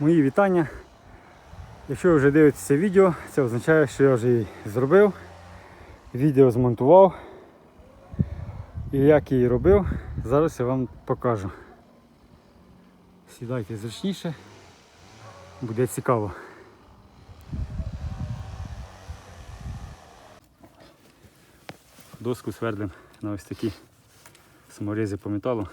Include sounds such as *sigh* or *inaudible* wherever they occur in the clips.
Мої вітання. Якщо ви вже дивитеся відео, це означає, що я вже її зробив. Відео змонтував. І як її робив, зараз я вам покажу. Сідайте зручніше, буде цікаво. Доску свердлим на ось такі саморези по металу.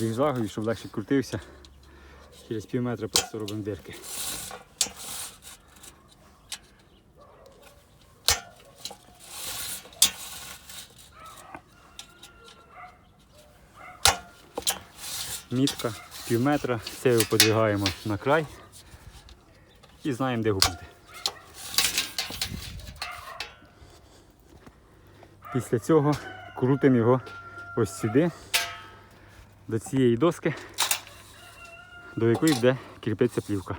Зігзагою, щоб легше крутився. Через пів метра просто робимо дирки. Мітка пів метра, це його подвигаємо на край і знаємо, де гупнути. Після цього крутимо його ось сюди до цієї доски, до якої буде кріпитися плівка.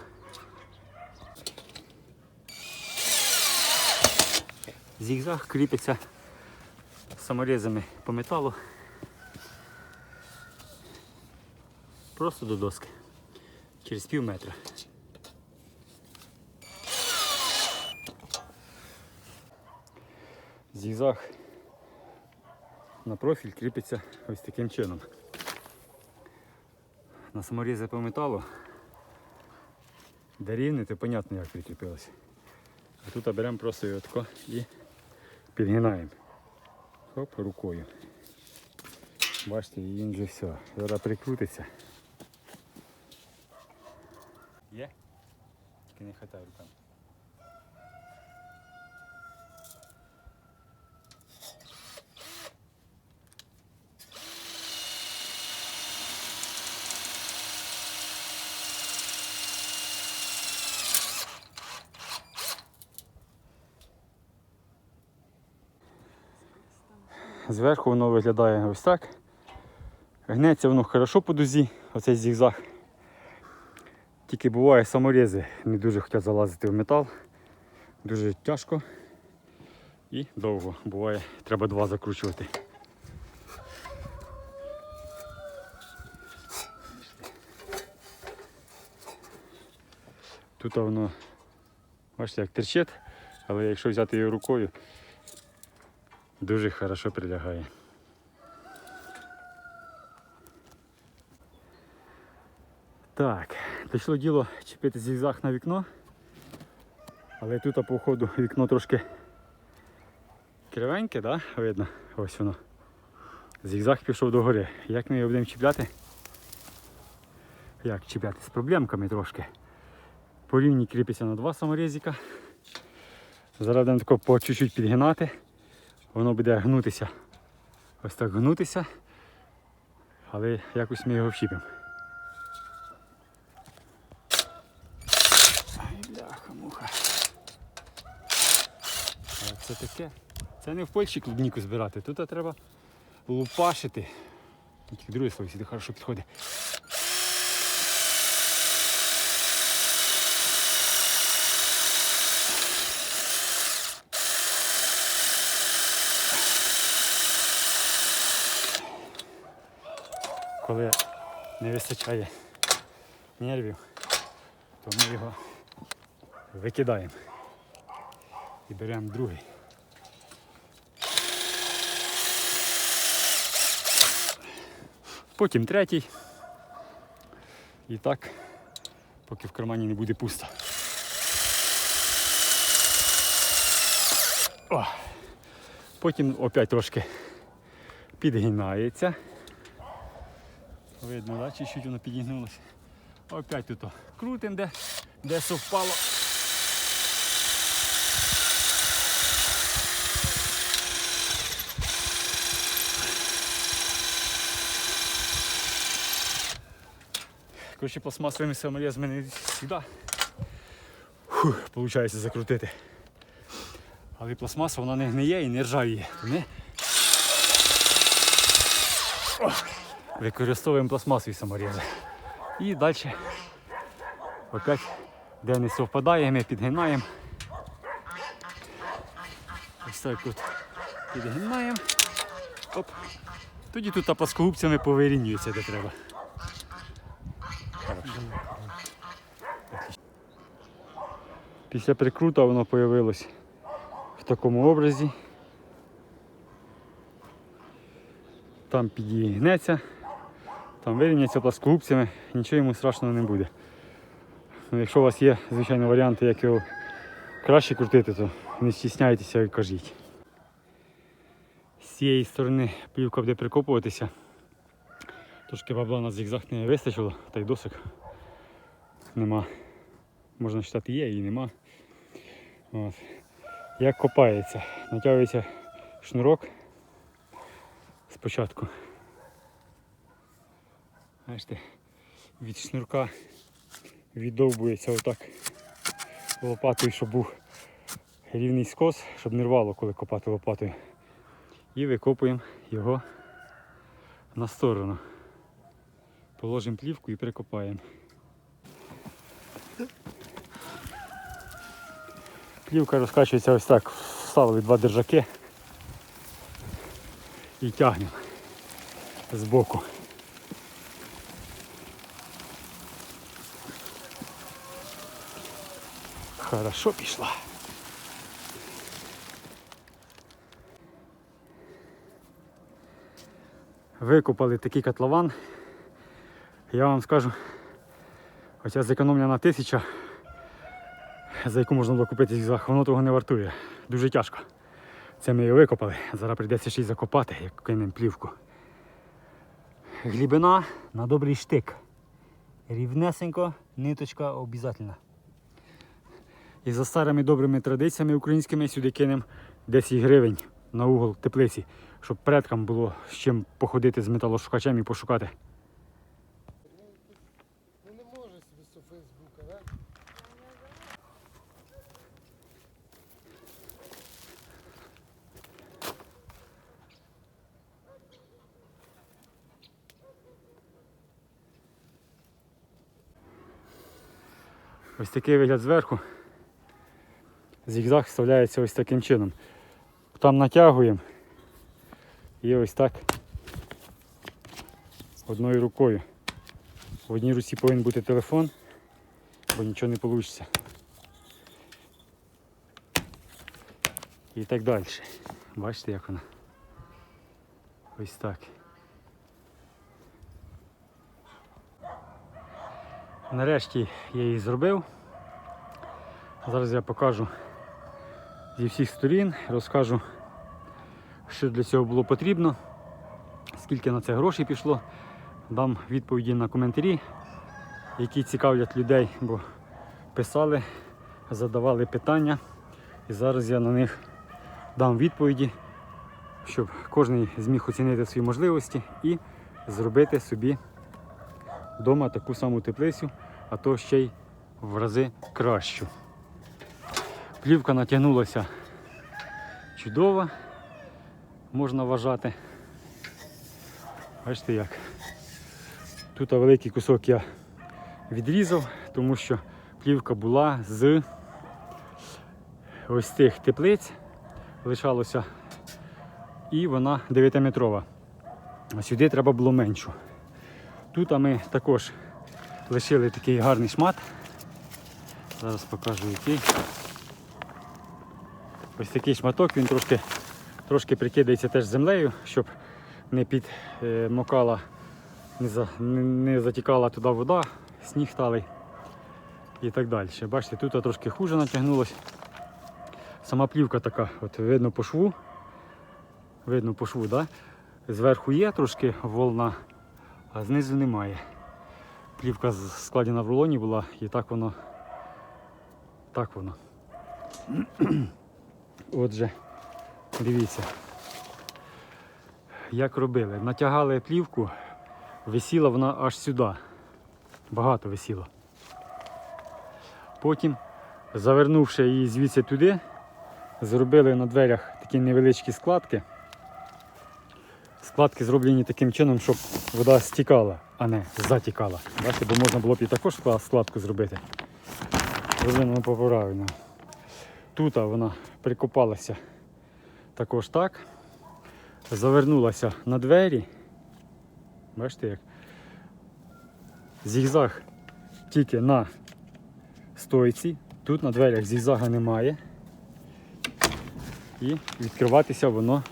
Зігзаг кріпиться саморізами по металу. Просто до доски. Через пів метра. Зігзаг на профіль кріпиться ось таким чином на саморізи по металу. Де рівний, то понятно як прикріпилося. А тут беремо просто його і підгинаємо. Хоп, рукою. Бачите, він же все. Зараз прикрутиться. Є? Тільки не хватає руками. Зверху воно виглядає ось так. Гнеться воно хорошо по дузі, оцей зігзаг. Тільки буває саморези не дуже хочуть залазити в метал. Дуже тяжко і довго. Буває, треба два закручувати. Тут воно, бачите, як терчить, але якщо взяти його рукою, дуже хорошо прилягає. Так, дійшло діло чіпити зігзаг на вікно. Але тут по ходу вікно трошки кривеньке, да? видно, ось воно. Зігзаг пішов до гори. Як ми його будемо чіпляти? Як чіпляти? З проблемками трошки. По рівні кріпиться на два саморізика. Зараз будемо тако по чуть-чуть підгинати воно буде гнутися. Ось так гнутися, але якось ми його вщіпимо. Ай, бляха, муха. А Це таке. Це не в Польщі клубніку збирати, тут треба лупашити. Тільки друге слово сюди хорошо підходить. Коли не вистачає нервів, то ми його викидаємо і беремо другий. Потім третій. І так, поки в кармані не буде пусто. О! Потім опять трошки підгинається. Видно, да? чуть-чуть воно підігнулося. Опять тут крутим, де, де совпало. Короче, пластмасовими самолез мене завжди Получається закрутити. Але пластмаса вона не гниє і не ржавіє. Ох! Використовуємо пластмасові саморізи. І далі опять, де не совпадає, ми підгинаємо. Ось так тут підгинаємо. Оп. Тоді тут пласкогубцями повирівнюється, де треба. Після прикрута воно появилось в такому образі. Там підігнеться, там вирівняться пласкогубцями, нічого йому страшного не буде. Ну, якщо у вас є, звичайно, варіанти, як його краще крутити, то не стісняйтеся і кажіть. З цієї сторони плівка буде прикопуватися. Трошки бабла на зігзаг не вистачило, та й досок нема. Можна вважати є і нема. От. Як копається, натягується шнурок спочатку. Бачите, від шнурка віддовбується отак лопатою, щоб був рівний скос, щоб не рвало, коли копати лопатою. І викопуємо його на сторону. Положимо плівку і прикопаємо. Плівка розкачується ось так. Вставили два держаки і тягнемо з Хорошо пішла. Викопали такий котлован. Я вам скажу, оця зекономлена тисяча, за яку можна було купити зігзаг, воно того не вартує. Дуже тяжко. Це ми його викопали. Зараз прийдеться ще й закопати, як кинемо плівку. Глибина на добрий штик. Рівнесенько, ниточка обов'язково. І за старими добрими традиціями українськими сюди кинемо 10 гривень на угол теплиці, щоб предкам було з чим походити з металошукачем і пошукати. Ну не може собі з Фейсбука? Ось такий вигляд зверху. Зігзаг вставляється ось таким чином. Там натягуємо і ось так одною рукою. В одній руці повинен бути телефон, бо нічого не вийде. І так далі. Бачите, як вона? Ось так. Нарешті я її зробив. Зараз я покажу зі всіх сторін, розкажу, що для цього було потрібно, скільки на це грошей пішло. Дам відповіді на коментарі, які цікавлять людей, бо писали, задавали питання. І зараз я на них дам відповіді, щоб кожен зміг оцінити свої можливості і зробити собі вдома таку саму теплицю, а то ще й в рази кращу. Плівка натягнулася чудово, можна вважати. Бачите як. Тут великий кусок я відрізав, тому що плівка була з ось цих теплиць, лишалося, і вона 9-метрова. А сюди треба було меншу. Тут ми також лишили такий гарний шмат. Зараз покажу який. Ось такий шматок, він трошки трошки прикидається теж землею, щоб не підмокала, не, за, не, затікала туди вода, сніг талий і так далі. Бачите, тут трошки хуже натягнулося. Сама плівка така, от видно по шву. Видно по шву, да? Зверху є трошки волна, а знизу немає. Плівка складена в рулоні була і так воно. Так воно. Отже, дивіться, як робили. Натягали плівку, висіла вона аж сюди. багато висіло. Потім, завернувши її звідси туди, зробили на дверях такі невеличкі складки. Складки зроблені таким чином, щоб вода стікала, а не затікала. Бачите, бо можна було б і також складку зробити. Зроблено по правильно. Тут вона прикопалася також так. Завернулася на двері. Бачите як? Зігзаг тільки на стойці. Тут на дверях зігзага немає. І відкриватися воно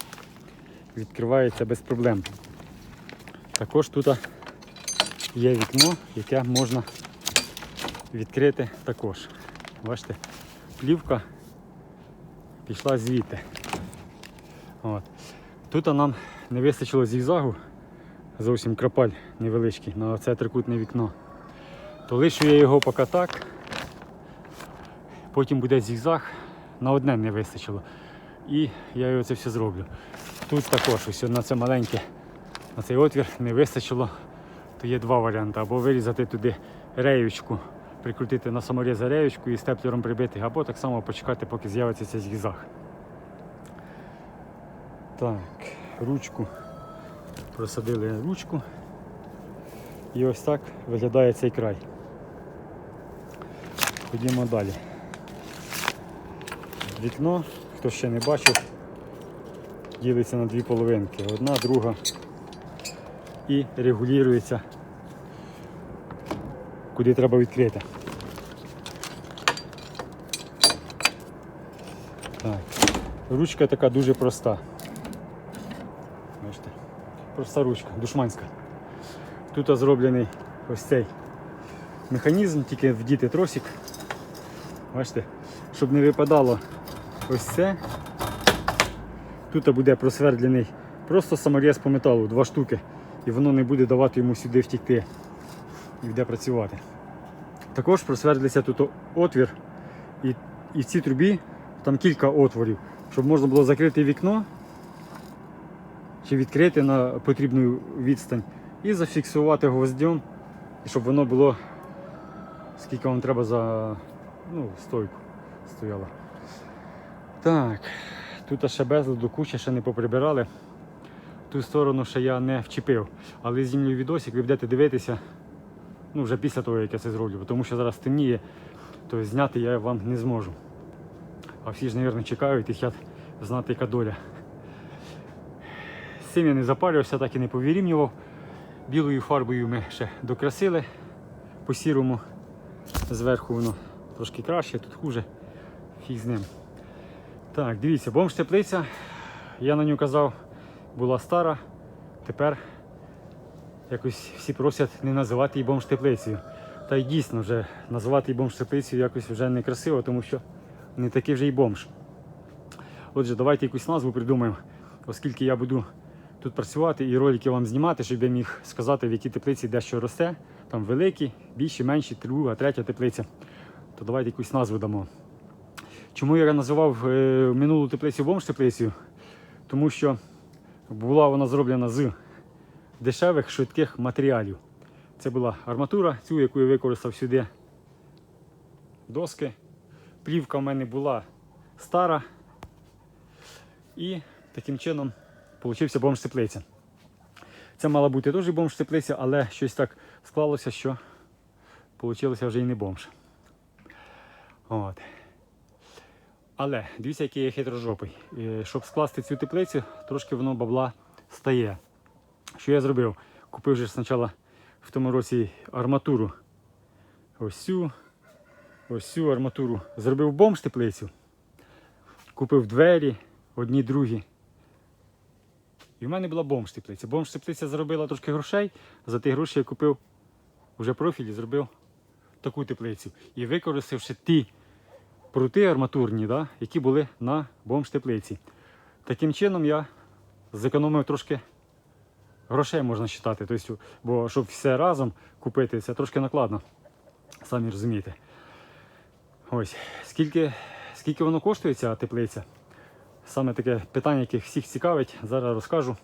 відкривається без проблем. Також тут є вікно, яке можна відкрити також. Бачите, плівка пішла звідти. От. Тут нам не вистачило зігзагу, зовсім крапаль невеличкий на це трикутне вікно. То лишу я його поки так. Потім буде зігзаг, на одне не вистачило. І я його це все зроблю. Тут також ось на це маленьке, на цей отвір не вистачило, то є два варіанти. Або вирізати туди реючку, прикрутити на саморіз реючку і степлером прибити, або так само почекати, поки з'явиться цей зігзаг. Так, ручку. Просадили ручку. І ось так виглядає цей край. Ходімо далі. Вікно, хто ще не бачив, ділиться на дві половинки. Одна, друга. І регулюється, куди треба відкрити. Так. Ручка така дуже проста. Бачите? Проста ручка, душманська. Тут зроблений ось цей механізм, тільки вдіти тросик. Бачите, щоб не випадало ось це. Тут буде просвердлений просто саморіз по металу, два штуки, і воно не буде давати йому сюди втікти і буде працювати. Також просвердлиться тут отвір, і, і в цій трубі там кілька отворів, щоб можна було закрити вікно чи відкрити на потрібну відстань і зафіксувати гвоздем, і щоб воно було скільки вам треба за ну, стойку стояло. Так, тут ще безладу куча ще не поприбирали. Ту сторону ще я не вчепив. Але знімлю відосик, ви будете дивитися ну, вже після того, як я це зроблю, тому що зараз темніє, то зняти я вам не зможу. А всі ж, мабуть, чекають і хочуть знати, яка доля. З я не запарювався, так і не повірімнював. Білою фарбою ми ще докрасили по сірому. Зверху воно трошки краще, тут хуже. Фіг з ним. Так, дивіться, бомж теплиця, я на нього казав, була стара. Тепер якось всі просять не називати її бомж теплицею. Та й дійсно вже називати її бомж теплицею якось вже не красиво, тому що не такий вже й бомж. Отже, давайте якусь назву придумаємо, оскільки я буду тут працювати і ролики вам знімати, щоб я міг сказати, в якій теплиці де що росте. Там великі, більші, менші, друга, третя теплиця. То давайте якусь назву дамо. Чому я називав е, минулу теплицю бомж теплицею? Тому що була вона зроблена з дешевих швидких матеріалів. Це була арматура, цю, яку я використав сюди. Доски. Плівка в мене була стара. І таким чином получився бомж теплиця. Це мала бути теж бомж теплиця, але щось так склалося, що вийшло вже і не бомж. От. Але дивіться, який я хитрожопий. Е, Щоб скласти цю теплицю, трошки воно бабла стає. Що я зробив? Купив же спочатку в тому році арматуру. Ось цю, ось цю арматуру. Зробив бомж теплицю. Купив двері, одні, другі. І в мене була бомж теплиця. Бомж теплиця заробила трошки грошей. За ті гроші я купив вже профіль і зробив таку теплицю. І використавши ті прути арматурні, да, які були на бомж теплиці. Таким чином я зекономив трошки грошей, можна вважати. Тобто, бо щоб все разом купити, це трошки накладно. Самі розумієте. Ось, скільки, скільки воно коштує ця теплиця? Саме таке питання, яке всіх цікавить, зараз розкажу.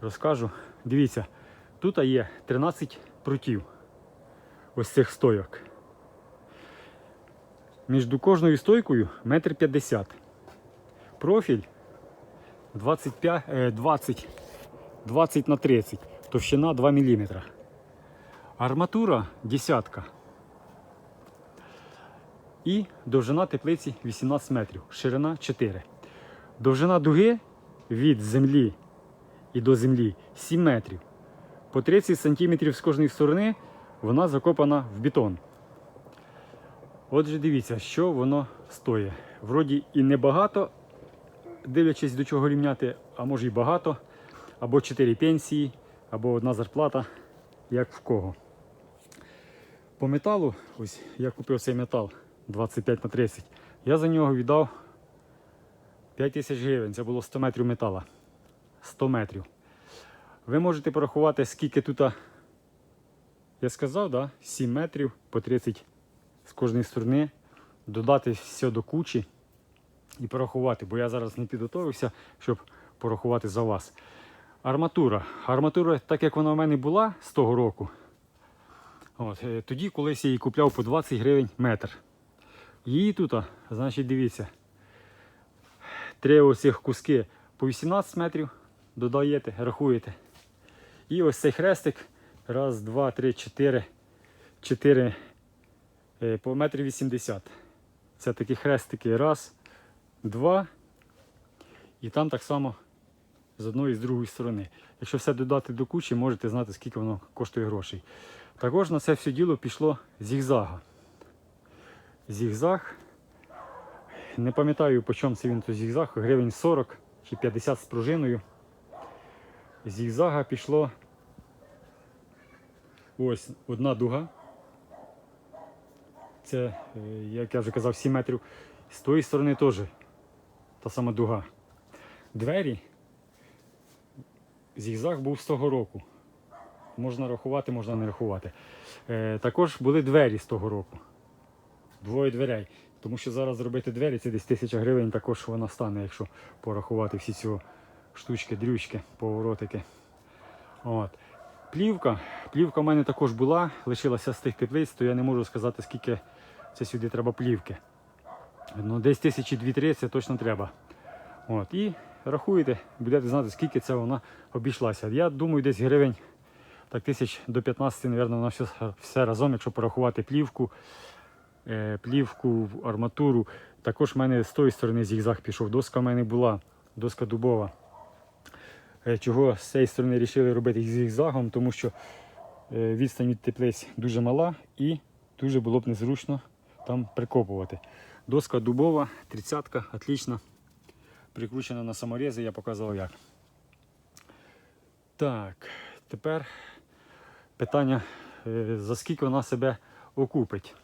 Розкажу. Дивіться, тут є 13 прутів. Ось цих стойок. Між кожною стойкою метр п'ятдесят. Профіль 25, е, 20, 20 на 30. Товщина 2 мм. Арматура десятка. І довжина теплиці 18 метрів, ширина 4. Довжина дуги від землі і до землі 7 метрів. По 30 см з кожної сторони вона закопана в бетон. Отже, дивіться, що воно стоїть. Вроді і небагато, дивлячись до чого рівняти, а може і багато, або 4 пенсії, або одна зарплата, як в кого. По металу, ось я купив цей метал 25 на 30, я за нього віддав 5 тисяч гривень. Це було 100 метрів метала. 100 метрів. Ви можете порахувати, скільки тут, я сказав, да? 7 метрів по 30 з кожної сторони, додати все до кучі і порахувати, бо я зараз не підготовився, щоб порахувати за вас. Арматура. Арматура, так як вона в мене була з того року, от, е, тоді колись я її купляв по 20 гривень метр. Її тут, значить, дивіться, три оцих куски по 18 метрів додаєте, рахуєте. І ось цей хрестик. Раз, два, три, чотири. Чотири е, по метрі 80. Це такі хрестики. Раз, два. І там так само з одної і з другої сторони. Якщо все додати до кучі, можете знати, скільки воно коштує грошей. Також на це все діло пішло зігзага. Зігзаг. Не пам'ятаю, по чому це він то зігзаг, гривень 40 чи 50 з пружиною. Зігзага пішло ось одна дуга. Це, е, як я вже казав, 7 метрів. З тої сторони теж та сама дуга. Двері. Зігзаг був з того року. Можна рахувати, можна не рахувати. Е, також були двері з того року. Двоє дверей. Тому що зараз зробити двері це десь тисяча гривень, також вона стане, якщо порахувати всі ці штучки, дрючки, поворотики. От. Плівка. Плівка в мене також була, лишилася з тих теплиць, то я не можу сказати, скільки це сюди треба плівки. Ну, десь тисячі дві-три це точно треба. От. І рахуєте, будете знати, скільки це вона обійшлася. Я думаю, десь гривень так, тисяч до 15, мабуть, вона все, все разом, якщо порахувати плівку, е, плівку, арматуру. Також в мене з тої сторони зігзаг пішов. Доска в мене була, доска дубова. Е, Чого з цієї сторони вирішили робити зігзагом, тому що е, відстань від теплиць дуже мала і дуже було б незручно там прикопувати. Доска дубова, тридцятка, отлично. Прикручена на саморези, я показував як. Так, тепер питання, е, за скільки вона себе окупить.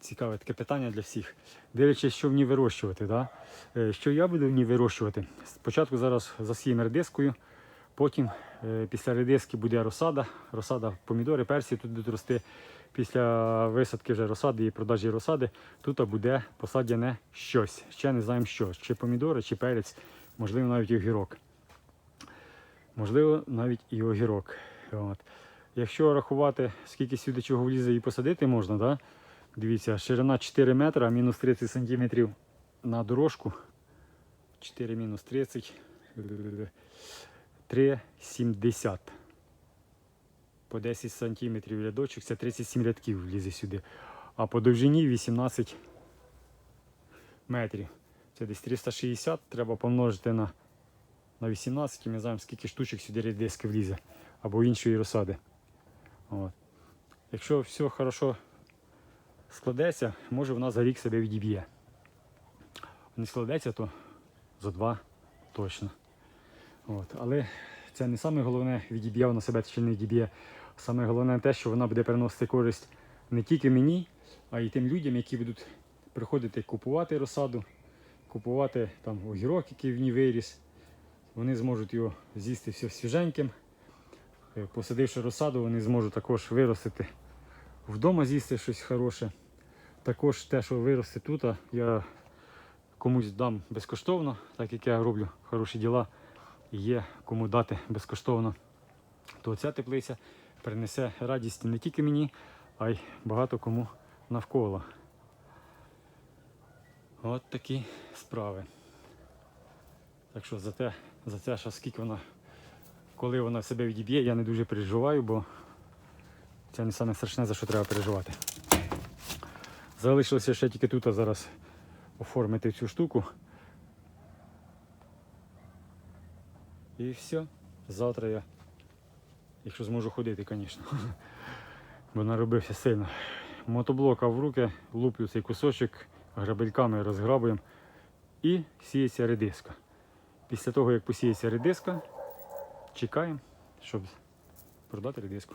Цікаве таке питання для всіх. Дивлячись, що в ній вирощувати. Да? Е, Що я буду в ній вирощувати? Спочатку зараз засіємо редискою, потім е, після редиски буде розсада. Розсада помідори, персі тут будуть рости. Після висадки вже розсади і продажі розсади тут буде посаджене щось. Ще не знаємо що. Чи помідори, чи перець, можливо, навіть огірок. Можливо, навіть і огірок. От. Якщо рахувати, скільки сюди чого влізе і посадити можна, да? дивіться, ширина 4 метри, мінус 30 сантиметрів на дорожку. 4 мінус 30. 3,70. По 10 сантиметрів рядочок, це 37 рядків влізе сюди. А по довжині 18 метрів. Це десь 360, треба помножити на, на 18 і ми знаємо, скільки штучок сюди редиски влізе або іншої розсади. От. Якщо все хорошо складеться, може вона за рік себе відіб'є. Не складеться, то за два точно. От. Але це не саме головне, відіб'є вона себе чи не відіб'є. Саме головне те, що вона буде приносити користь не тільки мені, а й тим людям, які будуть приходити купувати розсаду, купувати там огірок, який в ній виріс. Вони зможуть його з'їсти все свіженьким. Е, Посадивши розсаду, вони зможуть також виростити вдома з'їсти щось хороше. Також те, що виросте тут, я комусь дам безкоштовно, так як я роблю хороші діла, є кому дати безкоштовно. то ця теплиця принесе радість не тільки мені, а й багато кому навколо. От такі справи. Так що за те, за те, що скільки вона, коли вона себе відіб'є, я не дуже переживаю, бо це не саме страшне, за що треба переживати. Залишилося ще тільки тут зараз оформити цю штуку. І все. Завтра я, якщо зможу ходити, звісно. *laughs* Бо наробився сильно. Мотоблока в руки, луплю цей кусочок, грабельками розграбуємо і сіється редиска. Після того, як посіється редиска, чекаємо, щоб продати редиску.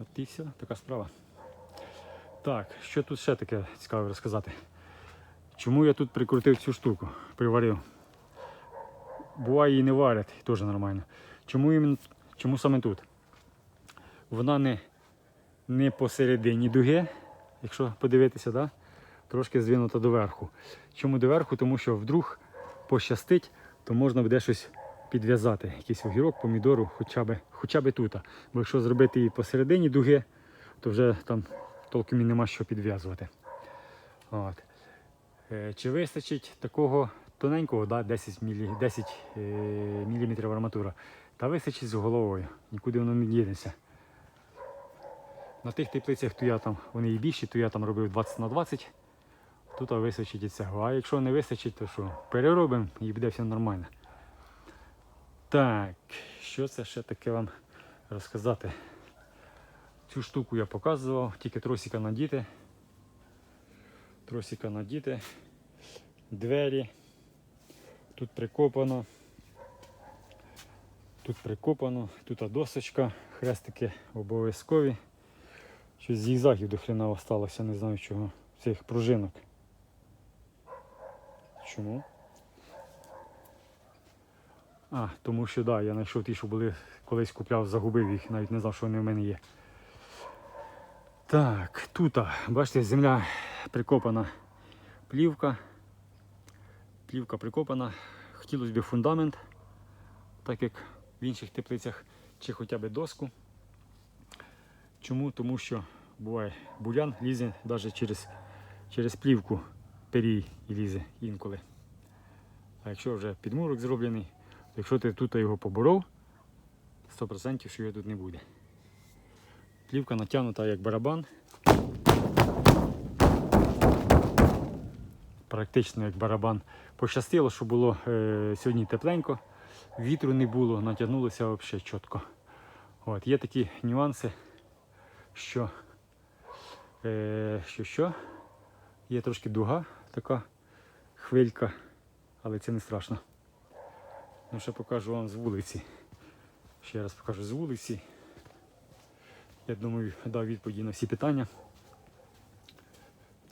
От і все, така справа. Так, що тут ще таке цікаве розказати? Чому я тут прикрутив цю штуку, приварив? Буває її не варять, теж нормально. Чому, іменно, чому саме тут? Вона не, не посередині дуги, якщо подивитися, да? трошки здвинута доверху. Чому доверху? Тому що вдруг пощастить, то можна буде щось підв'язати. Якийсь огірок, помідору, хоча б, хоча б тут. Бо якщо зробити її посередині дуги, то вже там толком і нема що підв'язувати. Е, Чи вистачить такого тоненького, да, 10, мілі, 10 е, мм арматура? Та вистачить з головою, нікуди воно не дінеться. На тих теплицях, то я там, вони і більші, то я там робив 20 на 20, тут вистачить і цього. А якщо не вистачить, то що? Переробимо і буде все нормально. Так, що це ще таке вам розказати? Цю штуку я показував, тільки тросика надіти. Тросика надіти. Двері. Тут прикопано. Тут прикопано, тут досочка, хрестики обов'язкові. Щось зігзагів до хрена осталося, не знаю чого. Цих пружинок. Чому? А, тому що да, я знайшов ті, що були, колись купляв, загубив їх, навіть не знав, що вони в мене є. Так, тут, бачите, земля прикопана плівка. Плівка прикопана. Хотілося б фундамент, так як в інших теплицях, чи хоча б доску. Чому? Тому що буває бурян лізе навіть через, через плівку перій і лізе інколи. А якщо вже підмурок зроблений, то якщо ти тут його поборов, 100% що його тут не буде. Плівка натягнута як барабан. Практично як барабан. Пощастило, що було е, сьогодні тепленько, вітру не було, натягнулося взагалі чітко. От, є такі нюанси, що, е, що, що є трошки дуга, така хвилька, але це не страшно. Ну, ще покажу вам з вулиці. Ще раз покажу з вулиці. Я думаю, дав відповіді на всі питання.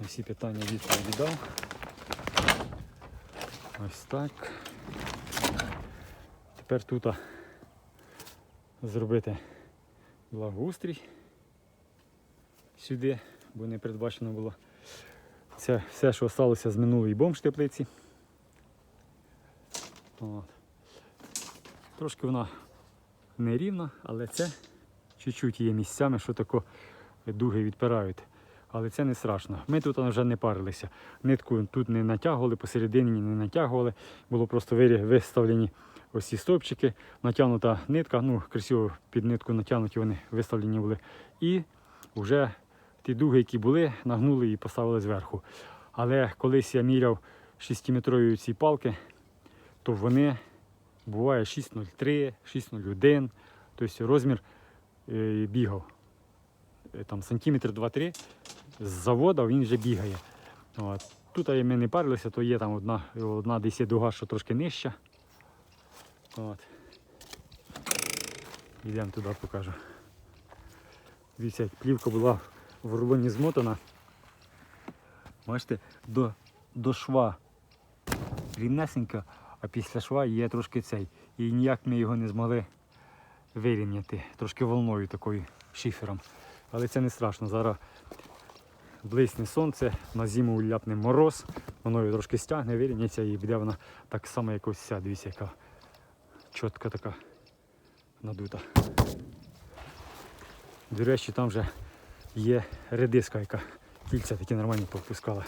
На всі питання відповіді дав. Ось так. Тепер тут зробити благоустрій сюди, бо не передбачено було це все, що залишилося з минулої бомж теплиці. От. Трошки вона нерівна, але це чуть-чуть є місцями, що тако дуги відпирають. Але це не страшно. Ми тут вже не парилися. Нитку тут не натягували, посередині не натягували. Було просто виставлені ось ці стовпчики, натягнута нитка, ну красиво під нитку натягнуті вони виставлені були. І вже ті дуги, які були, нагнули і поставили зверху. Але колись я міряв 6-метрові ці палки, то вони буває 6,03, 6,01, тобто розмір е, бігав. Е, Там сантиметр 2-3 з заводу він вже бігає. От. Тут ми не парилися, то є там одна, одна десь є дуга, що трошки нижча. От. Йдемо туди покажу. Дивіться, плівка була в рулоні змотана. Бачите, до, до шва рівнесенька, а після шва є трошки цей. І ніяк ми його не змогли вирівняти. Трошки волною такою шифером. Але це не страшно. Зараз блисне сонце, на зиму ляпне мороз, воно його трошки стягне, вирівняться і буде вона так само, як ось ця, дивіться, яка чітка така надута. До речі, там вже є редиска, яка кільця такі нормальні повпускала.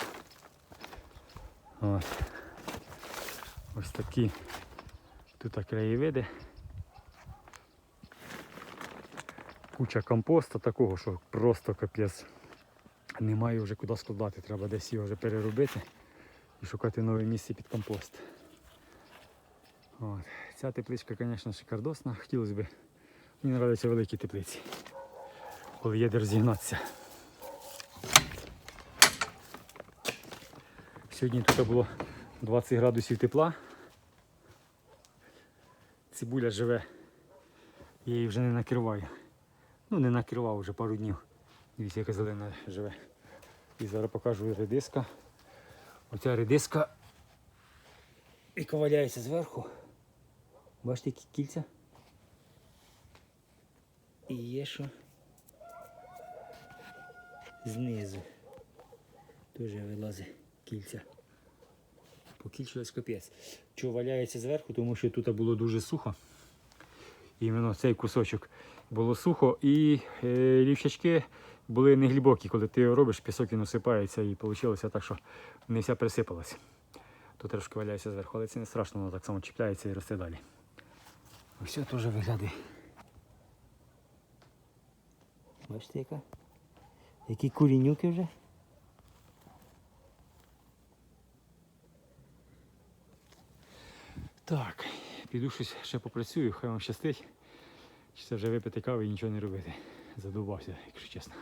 От. Ось такі тут краєвиди. Куча компосту такого, що просто капець. Немає вже куди складати, треба десь його вже переробити і шукати нове місце під компост. От. Ця тепличка, звісно, шикардосна. Хотілося б. Мені подобаються великі теплиці. Коли є де розігнатися. Сьогодні тут було 20 градусів тепла. Цибуля живе. Я її вже не накриваю. Ну не накривав вже пару днів. Дивіться, яка зелена живе. І зараз покажу редиска. Оця редиска, яка валяється зверху. Бачите, які кільця? І є що знизу. Теж вилазить кільця. Покільчилось капець. Чого валяється зверху, тому що тут було дуже сухо. Іменно цей кусочок було сухо і е, рівчачки були не глибокі. Коли ти робиш, пісок він осипається і вийшло так, що не вся присипалась. Тут трошки валяється зверху, але це не страшно, воно так само чіпляється і росте далі. Ось теж виглядає. Бачите, яка? Які курінюки вже? Так, піду щось ще попрацюю, хай вам щастить. Чи це вже випити кави і нічого не робити. Задовбався, якщо чесно.